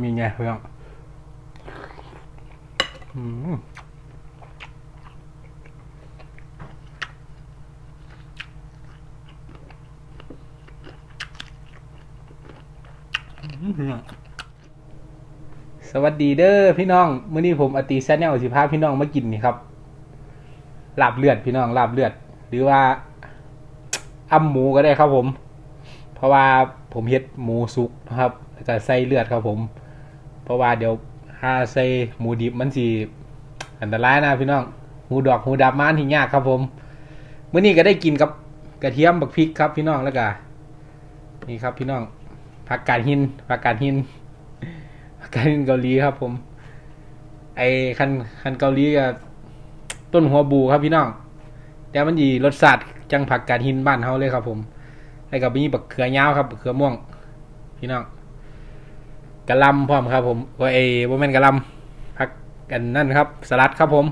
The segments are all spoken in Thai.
ำยังไงเพื่อนสวัสดีเด้อพี่น้องเมื้อนี้ผมอติแซนแนลสิพาพี่น้องมากินนี่ครับลาบเลือดพี่น้องลาบเลือด หรือว่าอ้ำหมูก็ได้ครับผม เพราะว่าผมเฮ็ดหมูสุกนะครับแล้วก็ใส่เลือดครับผม เพราะว่าเดี๋ยวถ้าใส่หมูดิบมันสิอันตรายนะพี่น้องหูดอกหูดับมันที่ยากครับผมเมื้อนี้ก็ได้กินกับกระเทียมบักพริกครับพี่น้องแล้วก็นี่ครับพี่น้องผักกาดหินผักกาดหินผักกาดหินเกาหลีครับผม ไอ้คันคันเกาหลีก็ต้นหัวบูครับพี่น้องแต่มันดีรสชาติจังผักกาดหินบ้านเฮาเลยครับผมแล้วก็มีบักเขือยาวครับบักเขือม่วง พี่น้อง กะลำพร้อมครับผมว่าเอบ่แมนกะลำผักกันนั่นครับ สลัดครับผม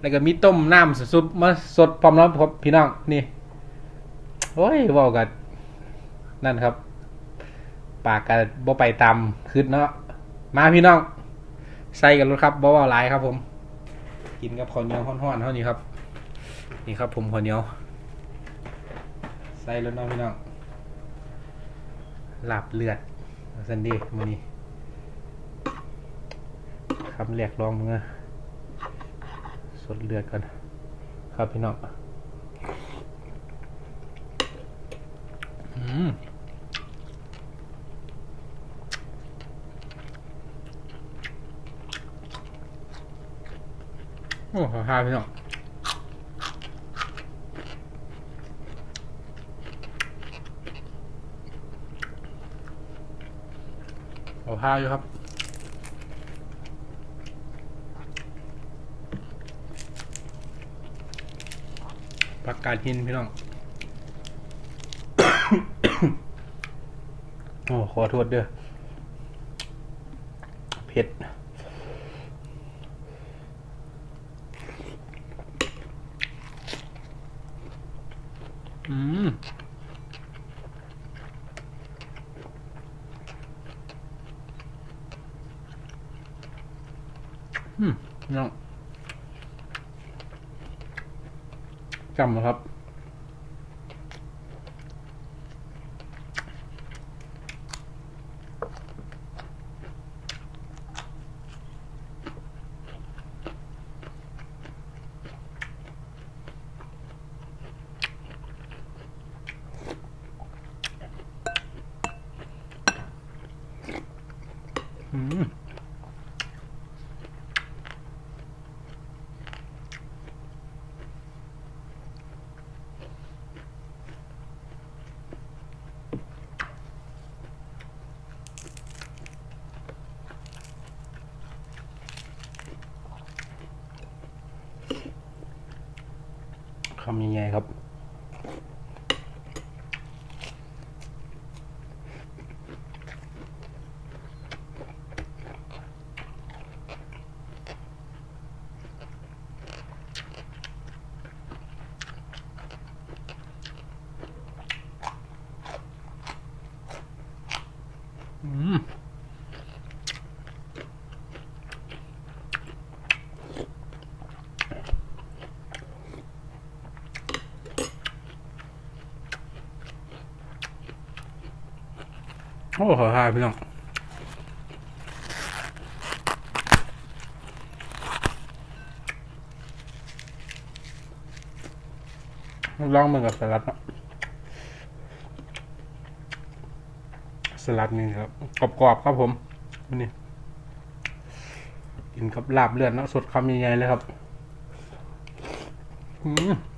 แล้วก็มีต้มน้ำสุดๆมาสดพร้อมแล้วครับพี่น้องนี่โอ้ยว้ากันนั่นครับ ปากกันบ่ไปตามคืดเนาะมาพี่น้อง ใส่กันรถครับบ่ว้าหลายครับผม กินกับข้าวเหนียวฮ้อนๆเท่านี้ครับ นี่ครับผมข้าวเหนียว ใส่รถน้องพี่น้องหลับเลือด สันดีมือนี้คำเรียกร้องมึงอสดเลือดก่อนครับพี่น้องอืมโอ้หาพี่น้อง เอาผ้าอยู่ครับ ปักกาดหินพี่น้อง โอ้ขอโทษเด้อเผ็ด อืม อืมน้องจำครับ อืมำยังไงครับ อืม โอ้ขอทายพี่น้องลองมือกับสลัดเนาะสลัดนี่ครับกรอบๆครับผมนี่กินกับลาบเลือดเนาะสดคำใหญ่ๆเลยครับ อืม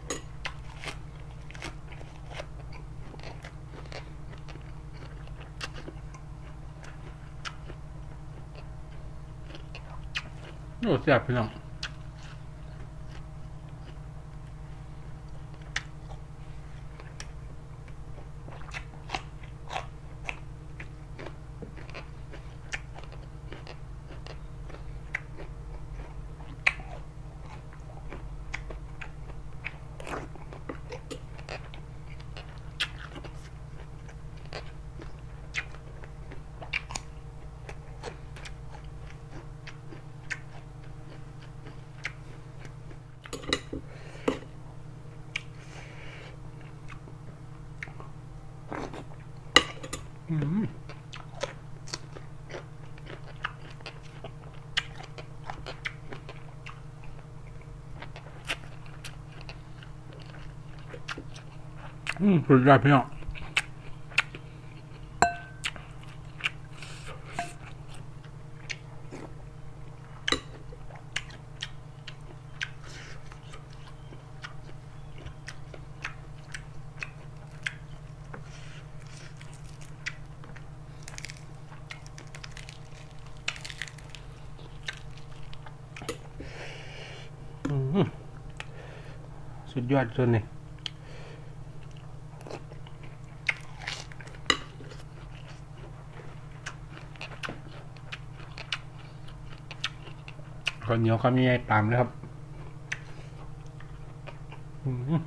โอ้แซ่บพี่น้อง สุดยอดพี่น้องอืมสุดยอดจนนี่ ข้าวเหนียวข้าวเหนีตามนะครับ อืม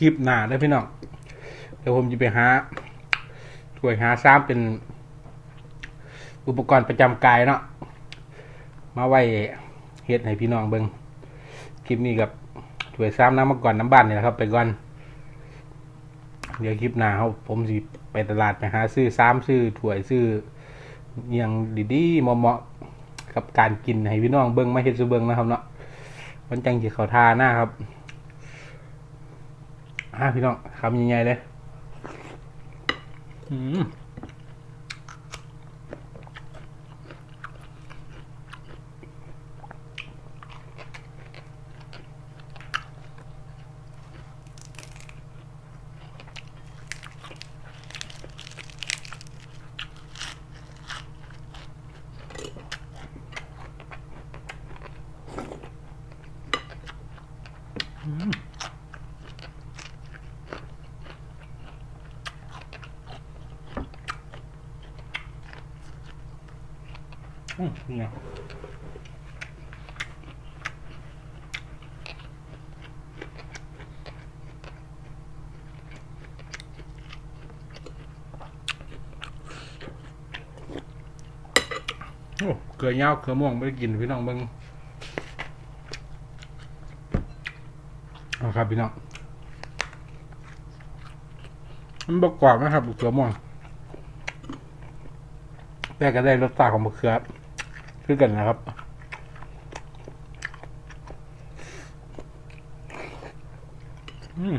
คลิปหน้าได้พี่น้องเดี๋ยวผมจะไปหาถ้วยหาซ้ำเป็น อุปกรณ์ประจำกายเนาะมาไว้เฮ็ดให้พี่น้องเบิงคลิปนี้กับถ้วยซ้ำน้ำมาก่อนน้ำบ้านนี่แหละครับ ไปก่อน เดี๋ยวคลิปหน้าเขาผมสิไปตลาดไปหาซื้อซ้ำซื้อถ้วยซื้ออหยังดีๆเหมาะๆกับการกินให้พี่น้องเบิงมาเฮ็ดซูเบิงนะครับเนาะมันจังสิเขาทาหน้าครับ ฮะพี่น้องคำยังไงเลย อืม อืมนี่ไงโอ้เกลือเงาวเกลือม่วงไม่ได้กินพี่น้องเบิ้งเอาครับพี่น้องมันบกกรอบนะครับเกลือม่วงแต่ก็ได้รสชาติของมะเขือ คือกันนะครับอืม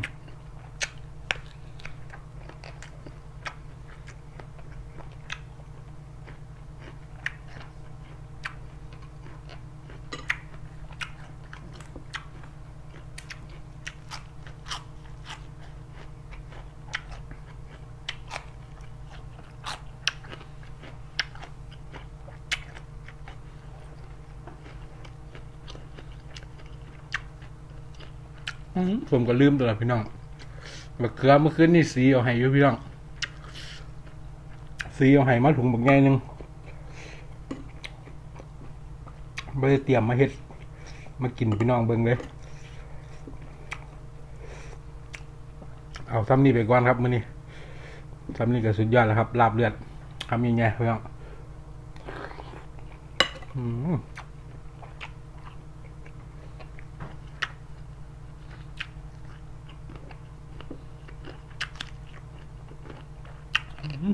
ผมก็ลืมตัวละพี่น้องมะเขือเมื่อคืนนี่สีเอาให้อยู่พี่น้อง สีเอาให้มาถุงบักใหนึงไม่ได้เตรียมมาเฮ็ด มากินพี่น้องเบิ่งเลย เอาซ้ำนี่ไปก่อนครับมื้อนี้ซ้ำนี่ก็สุดยอดแล้วครับ ลาบเลือดทำยังไงพี่น้อง อืม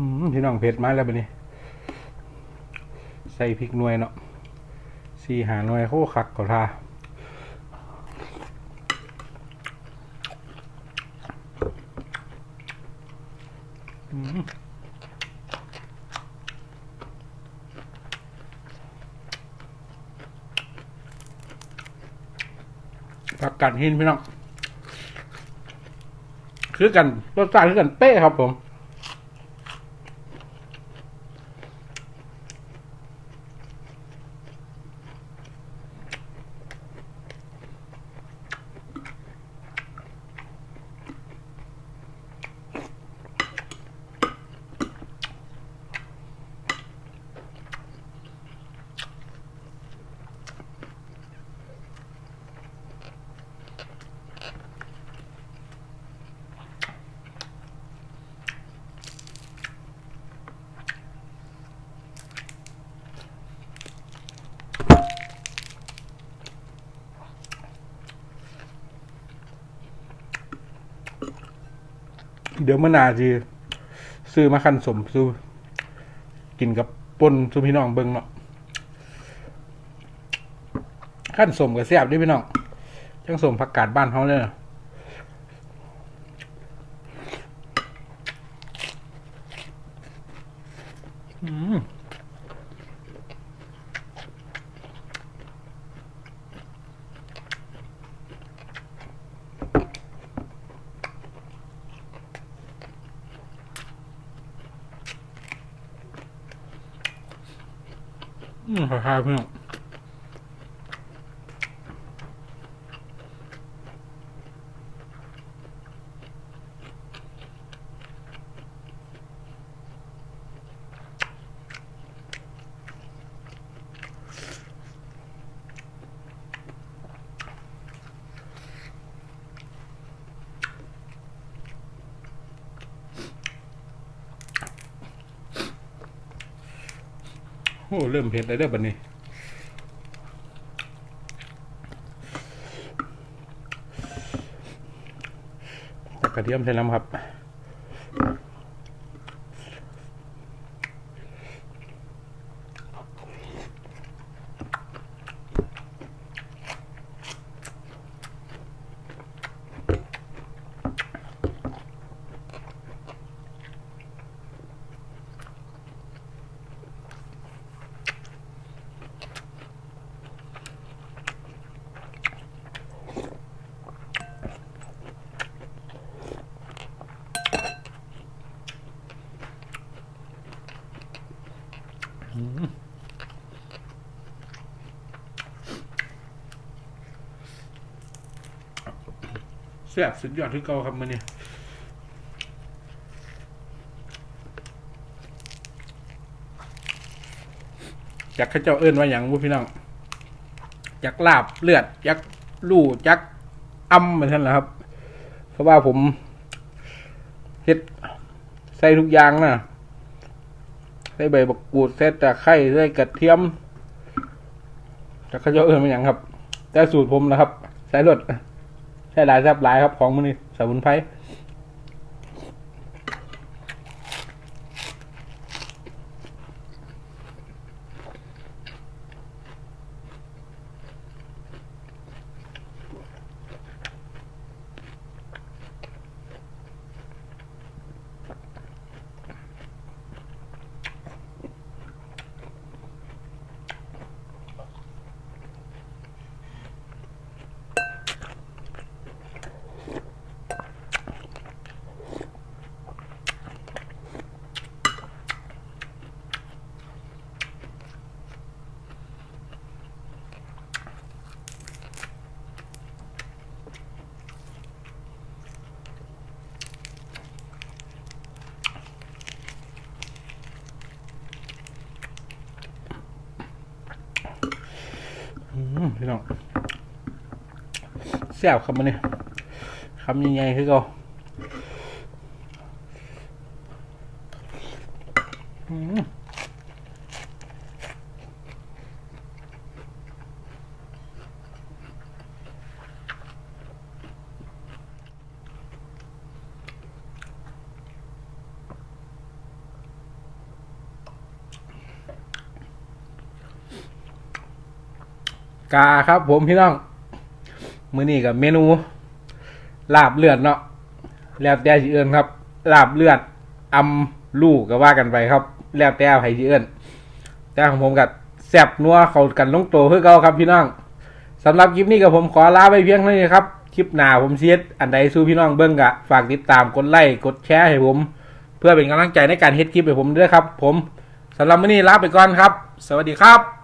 อืม พี่น้องเผ็ดมาแล้วบัดนี้ ใส่พริกหน่วยเนาะสี่หาหน่วยโคคักเขาทาผักกัดหินพี่น้อง คือกันรสชาติคือกันเป๊ะครับผม เดี๋ยวมื่อหนาจีซื้อมาคันสมซื้อกินกับป่นซูพี่น้องเบิงเนาะขั้นสมกับเสียบด้วยพี่น้องจังสมผักกาดบ้านเขาเลยเนาะอืม อืมคล้ายๆพี่น้อง โอ้เริ่มเผ็ดเลยเด้อบัดนี้กกระเทียมใส่น้ำครับ แซ่บสุดยอดที่เก่าครับมื้อนี้จักข้าเจ้าเอิ้นว่าหยังบ่พี่น้องจักลาบเลือดจักลู่จักอ้ำเหมือนกันแหละครับ เพราะว่าผมเฮ็ดใส่ทุกอย่างนะใส่ใบบักกูดใส่ตะไคร้ใส่กระเทียมจักข้าเจ้าเอิ้นว่าหยังครับ แต่สูตรผมนะครับ ใส่รส ใช้หลายแซบหลายครับของมันนี่สมุนไพรอืม พี่น้องแซ่บคำมันนี่คำยังไงคือก็อืม กาครับผมพี่น้อง มื้อนี้กับเมนู ลาบเลือดเนาะแล้วแต่สิเอิ้นครับ ลาบเลือดอำลูกก็ว่ากันไปครับ แล้วแต่ไผสิเอิ้นแต่ของผมกับแซ่บนัวเข้ากันลงโตคือเก่าครับพี่น้องสำหรับคลิปนี้กับผมขอลาไปเพียงเท่านี้ครับคลิปหน้าผมเสียดอันใดสู้พี่น้องเบิ้งกะฝากติดตามกดไลค์กดแชร์ให้ผม เพื่อเป็นกำลังใจในการเฮ็ดคลิปให้ผมด้วยครับ ผมสำหรับมื้อนี้ลาไปก่อนครับ สวัสดีครับ